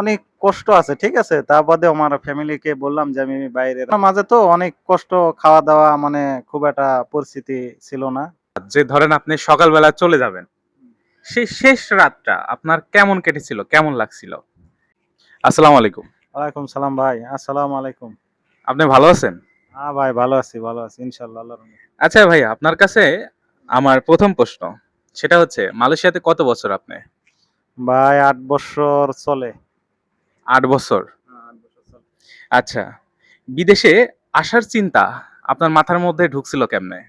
অনেক কষ্ট আছে ঠিক আছে? তা বাদে আমার ফ্যামিলিকে বললাম যে আমি বাইরে মাঝে তো অনেক কষ্ট খাওয়া দাওয়া মানে খুব একটা পরিস্থিতি ছিল না। যে ধরেন আপনি সকালবেলা চলে যাবেন সেই শেষ রাতটা আপনার কেমন কেটেছিল কেমন লাগছিল? আসসালামু আলাইকুম। ওয়ালাইকুম সালাম ভাই আসসালামু আলাইকুম। আপনি ভালো আছেন? হ্যাঁ ভাই ভালো আছি ভালো আছি ইনশাল্লাহ আল্লাহর আচ্ছা ভাই আপনার কাছে আমার প্রথম প্রশ্ন সেটা হচ্ছে মালয়েশিয়াতে কত বছর আপনি? ভাই আট বছর চলে। আট বছর। আচ্ছা বিদেশে আসার চিন্তা আপনার মাথার মধ্যে ঢুকছিল কেমনে?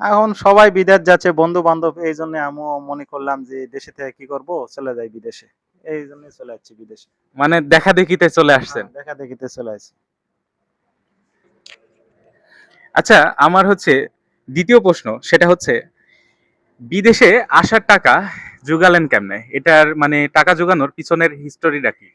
এখন সবাই বিদেশ যাচ্ছে বন্ধু বান্ধব এই জন্য আমিও মনে করলাম যে দেশে থেকে কি করব? চলে যাই বিদেশে। এই জন্য চলে যাচ্ছি বিদেশে। মানে দেখা দেখিতে চলে আসছেন? হ্যাঁ, দেখা দেখিতে চলে আসছি। আচ্ছা আমার হচ্ছে দ্বিতীয় প্রশ্ন সেটা হচ্ছে বিদেশে আসার টাকা জোগালেন কেমনে? এটার মানে টাকা জোগানোর পিছনের হিস্টোরিটা কি?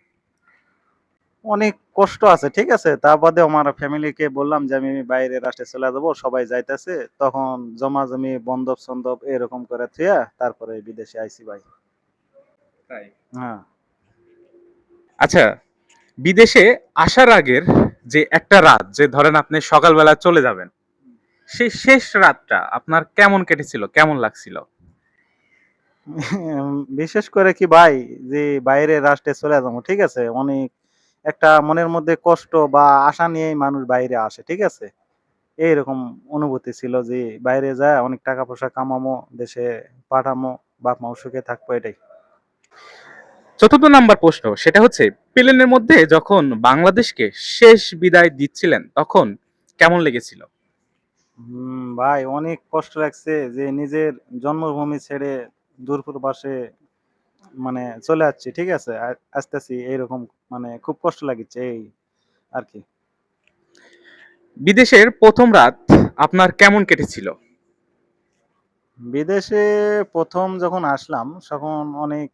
অনেক কষ্ট আছে ঠিক আছে? তা বাদে আমার ফ্যামিলিকে বললাম যে আমি বাইরে রাষ্ট্রে চলে যাব সবাই যাইতেছে তখন জমা জমি বন্ধব সন্দব এরকম করে থুয়া তারপরে বিদেশে আইসি ভাই। হ্যাঁ। আচ্ছা বিদেশে আসার আগের যে একটা রাত যে ধরেন আপনি সকালবেলা চলে যাবেন সেই শেষ রাতটা আপনার কেমন কেটেছিল কেমন লাগছিল? বিশেষ করে কি ভাই যে বাইরে রাষ্ট্রে চলে যাব ঠিক আছে? অনেক একটা মনের মধ্যে কষ্ট বা আশা নিয়েই মানুষ বাইরে আসে ঠিক আছে? এইরকম অনুভূতি ছিল যে বাইরে যায় অনেক টাকা পয়সা কামামো দেশে পাঠামো বাপ মা সুখে থাকব এটাই। চতুর্থ নাম্বার প্রশ্ন সেটা হচ্ছে প্লেনের মধ্যে যখন বাংলাদেশকে শেষ বিদায় দিচ্ছিলেন তখন কেমন লেগেছিল? হুম, ভাই অনেক কষ্ট লাগছে যে নিজের জন্মভূমি ছেড়ে দূরপ্রবাসে মানে চলে যাচ্ছি ঠিক আছে? আ- আসতেছি এইরকম মানে খুব কষ্ট লাগিচ্ছে এই আর কি বিদেশের প্রথম রাত আপনার কেমন কেটেছিল? বিদেশে প্রথম যখন আসলাম তখন অনেক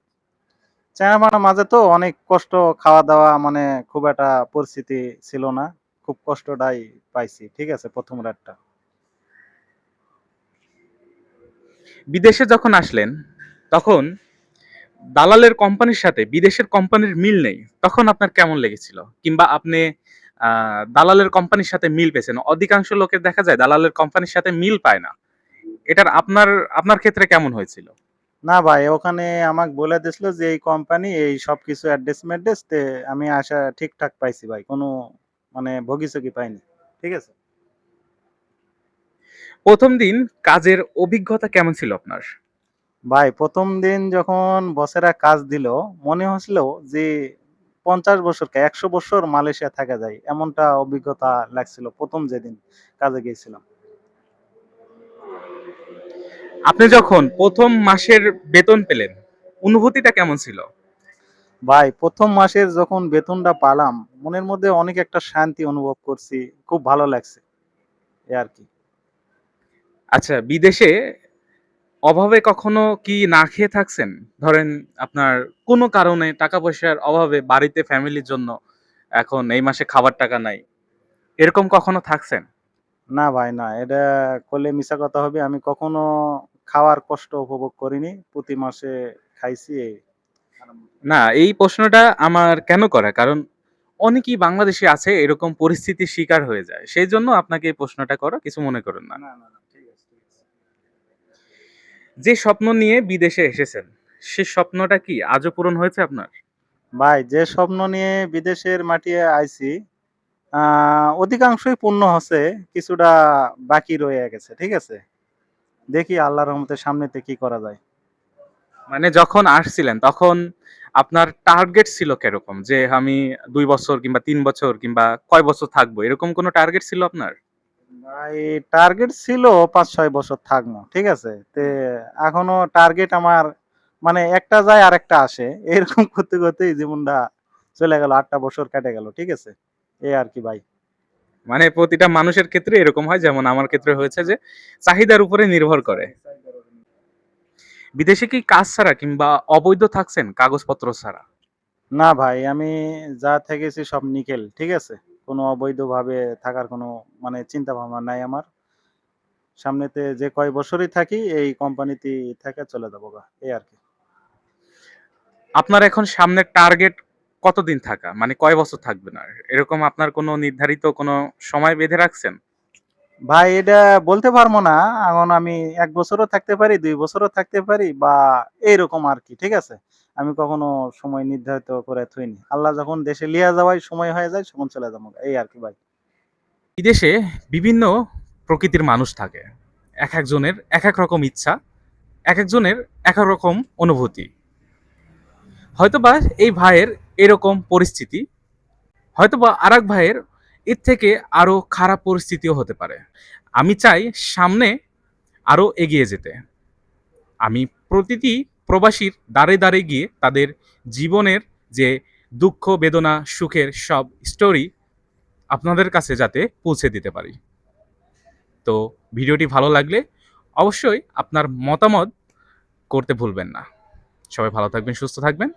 চেনামার মাঝে তো অনেক কষ্ট খাওয়া দাওয়া মানে খুব একটা পরিস্থিতি ছিল না। খুব কষ্টটাই পাইছি ঠিক আছে প্রথম রাতটা। বিদেশে যখন আসলেন তখন দালালের কোম্পানির সাথে বিদেশের কোম্পানির মিল নেই তখন আপনার কেমন লেগেছিল? কিংবা আপনি দালালের কোম্পানির সাথে মিল পেয়েছেন অধিকাংশ লোকের দেখা যায় দালালের কোম্পানির সাথে মিল পায় না। এটার আপনার আপনার ক্ষেত্রে কেমন হয়েছিল? না ভাই ওখানে আমাকে বলে দিছিল যে এই কোম্পানি এই সব কিছু অ্যাড্রেস ম্যাড্রেস তে আমি আসা ঠিকঠাক পাইছি ভাই কোনো মানে ভোগিচকি পাইনি ঠিক আছে? প্রথম দিন কাজের অভিজ্ঞতা কেমন ছিল আপনার? ভাই প্রথম দিন যখন বসেরা কাজ দিল মনে হচ্ছিল যে পঞ্চাশ বছর কে একশো বছর মালয়েশিয়া থাকা যায় এমনটা অভিজ্ঞতা লাগছিল প্রথম যেদিন কাজে গিয়েছিলাম। আপনি যখন প্রথম মাসের বেতন পেলেন অনুভূতিটা কেমন ছিল? ভাই প্রথম মাসের যখন বেতনটা পালাম মনের মধ্যে অনেক একটা শান্তি অনুভব করছি খুব ভালো লাগছে এ আর কি। আচ্ছা বিদেশে অভাবে কখনো কি না খেয়ে থাকছেন? ধরেন আপনার কোনো কারণে টাকা পয়সার অভাবে বাড়িতে ফ্যামিলির জন্য এখন এই মাসে খাবার টাকা নাই এরকম কখনো থাকছেন? না ভাই না। এটা করলে মিশা কথা হবে। আমি কখনো খাওয়ার কষ্ট উপভোগ করিনি। প্রতি মাসে খাইছি এই। না এই প্রশ্নটা আমার কেন করা? কারণ অনেকেই বাংলাদেশে আছে এরকম পরিস্থিতির শিকার হয়ে যায়। সেই জন্য আপনাকে এই প্রশ্নটা করো কিছু মনে করেন না না না। যে স্বপ্ন নিয়ে বিদেশে এসেছেন সে স্বপ্নটা কি আজও পূরণ হয়েছে আপনার? ভাই যে স্বপ্ন নিয়ে বিদেশের মাটিয়ে আইছি অধিকাংশই পূর্ণ হচ্ছে কিছুটা বাকি রয়ে গেছে ঠিক আছে? দেখি আল্লাহর রহমতে সামনেতে কি করা যায়। মানে যখন আসছিলেন তখন আপনার টার্গেট ছিল কীরকম? যে আমি দুই বছর কিংবা তিন বছর কিংবা কয় বছর থাকব এরকম কোনো টার্গেট ছিল আপনার? ভাই টার্গেট ছিল পাঁচ ছয় বছর থাকব ঠিক আছে? তে এখনও টার্গেট আমার মানে একটা যায় আর একটা আসে। এরকম করতে করতেই জীবনটা চলে গেল আটটা বছর কেটে গেল ঠিক আছে? এই আর কি ভাই। মানে প্রতিটা মানুষের ক্ষেত্রে এরকম হয় যেমন আমার ক্ষেত্রে হয়েছে যে চাহিদার উপরে নির্ভর করে। বিদেশে কি কাজ ছাড়া কিংবা অবৈধ থাকছেন কাগজপত্র ছাড়া? না ভাই আমি যা থেকেছি সব নিকেল ঠিক আছে? কোনো অবৈধভাবে থাকার কোনো মানে চিন্তা ভাবনা নাই আমার। সামনেতে যে কয় বছরই থাকি এই কোম্পানিতে থেকে চলে যাব গা এই আর কি। আপনার এখন সামনের টার্গেট কতদিন থাকা? মানে কয় বছর থাকবে না এরকম আপনার কোনো নির্ধারিত কোনো সময় বেঁধে রাখছেন? ভাই এটা বলতে পারব না। এখন আমি এক বছরও থাকতে পারি দুই বছরও থাকতে পারি বা এইরকম আর কি ঠিক আছে? আমি কখনো সময় নির্ধারিত করে থইনি। আল্লাহ যখন দেশে লিয়া যাওয়াই সময় হয়ে যায়, তখন চলে যাব। এই আর কি ভাই। বিদেশে বিভিন্ন প্রকৃতির মানুষ থাকে। এক একজনের এক এক রকম ইচ্ছা, এক একজনের এক এক রকম অনুভূতি। হয়তোবা এই ভাইয়ের এরকম পরিস্থিতি, হয়তোবা আর এক ভাইয়ের এর থেকে আরও খারাপ পরিস্থিতিও হতে পারে। আমি চাই সামনে আরও এগিয়ে যেতে। আমি প্রতিটি প্রবাসীর দাঁড়ে দাঁড়ে গিয়ে তাদের জীবনের যে দুঃখ, বেদনা, সুখের সব স্টোরি আপনাদের কাছে যাতে পৌঁছে দিতে পারি। তো ভিডিওটি ভালো লাগলে অবশ্যই আপনার মতামত করতে ভুলবেন না। সবাই ভালো থাকবেন, সুস্থ থাকবেন।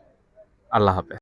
আল্লাহ হাফেজ।